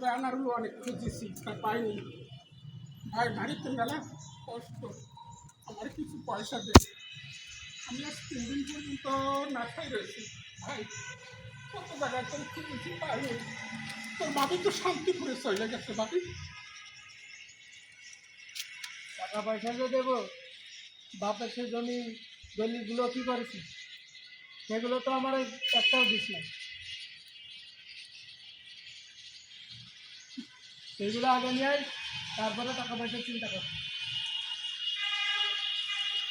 তোরা আনারগুলো অনেক খুঁজেছি, তা পাইনি। ভাই, বাড়িতে মেলা কষ্ট। আমার কিছু পয়সা দে। আমি আজ তিন দিন পর্যন্ত না খাই রয়েছি। ভাই, কত জায়গায় তোর খুঁজেছি পাইনি তোর বাবি তো শান্তিপুরে চলে গেছে বাবি টাকা পয়সা যে দেবো বাপের সে জমি জমিগুলো কী করেছি? সেগুলো তো আমার একটাও দিস না সেইগুলো আগে নিয়ে তারপরে টাকা পয়সা চিন্তা কর।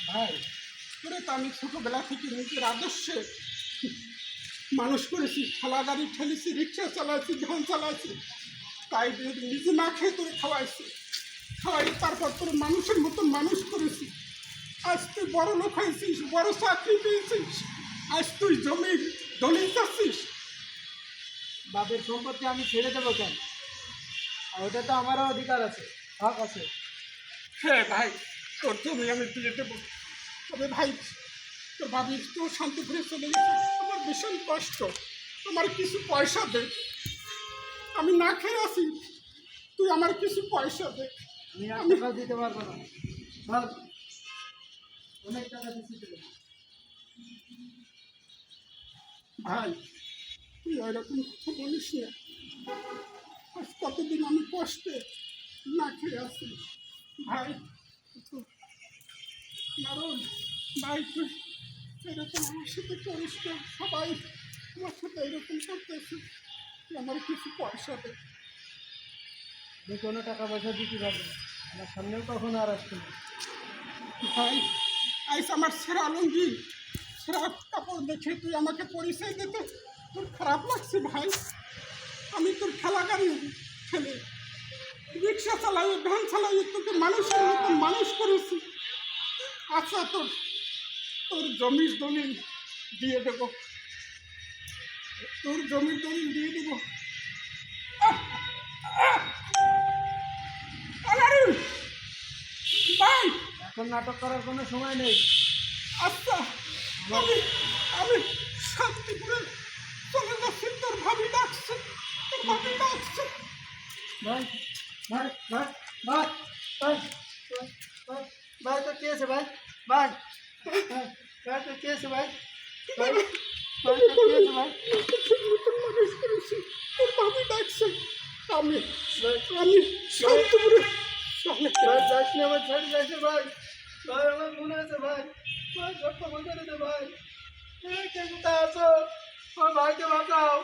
ভাই তোরে তো আমি ছোটোবেলা থেকে নিজের আদর্শে মানুষ করেছি, ঠেলা গাড়ি ঠেলেছি, রিক্সা চালাইছি ধান চালাইছি। তাই নিজে না খেয়ে তোরে খাওয়াইছি খাওয়াই তারপর তোর মানুষের মতন মানুষ করেছি। আজ তুই বড় লোক হয়েছিস, বড় চাকরি পেয়েছিস, আজ তুই জমি দলিল চাচ্ছিস। বাপের সম্পত্তি আমি ছেড়ে দেবো কেন? আর ওটা তো আমারও অধিকার আছে হক আছে। হ্যাঁ ভাই তোর জমি আমি দিয়ে দেবো তবে ভাই তোর ভাবি তো শান্তিপুরে চলে গেছে। আমার ভীষণ কষ্ট। আমার কিছু পয়সা দে। আমি না খেয়ে আসি তুই আমার কিছু পয়সা দে। আমি টাকা দিতে পারব না। ধর অনেক টাকা দিচ্ছি ভাই তুই ওইরকম কথা বলিস না। কষ্টে না খেয়ে আসি ভাই একটু নারণ ভাই তুই এরকম আমার সাথে করিস না সবাই আমার সাথে এরকম করতেছে। আমার কিছু পয়সা দে। আমি কোনো টাকা পয়সা দিতে পারব। আমার সামনেও কখনো আর আসবে না। ভাই আইস আমার সেরা লুঙ্গি সেরা কাপড় দেখে তুই আমাকে পরিচয় দিতে তোর খারাপ লাগছে ভাই। আমি তোর খেলা গাড়ি ছেলে। রিক্সা চালাই ভ্যান চালাই তোকে মানুষের করে তো মানুষ করেছি। আচ্ছা তোর তোর জমির দলিল দিয়ে দেবো। তোর জমির দলিল দিয়ে দেবো। এখন নাটক করার কোনো সময় নেই। আচ্ছা আমি আমি শান্তিপুরে চলে যাচ্ছি তোর ভাবি ডাকছে তোর ভাবি ডাকছে। ভাই ভাই ভাই ভাই ভাই ভাই, ভাই তো কে আছে ভাই? ভাই ভাই তো কে আছে ভাই? ভাই ভাই তো কে আছে ভাই? মতন মানুষ করেছি তোর ভাবি ডাকছে আমি আমি শান্তিপুরে চলে ভাই যাস না আমার যাস না ভাই। ভাই আমার মনে আছে ভাই। ভাই সব ক্ষমা করে দে ভাই। কে কোথায় আছো? আমার ভাইকে বাঁচাও।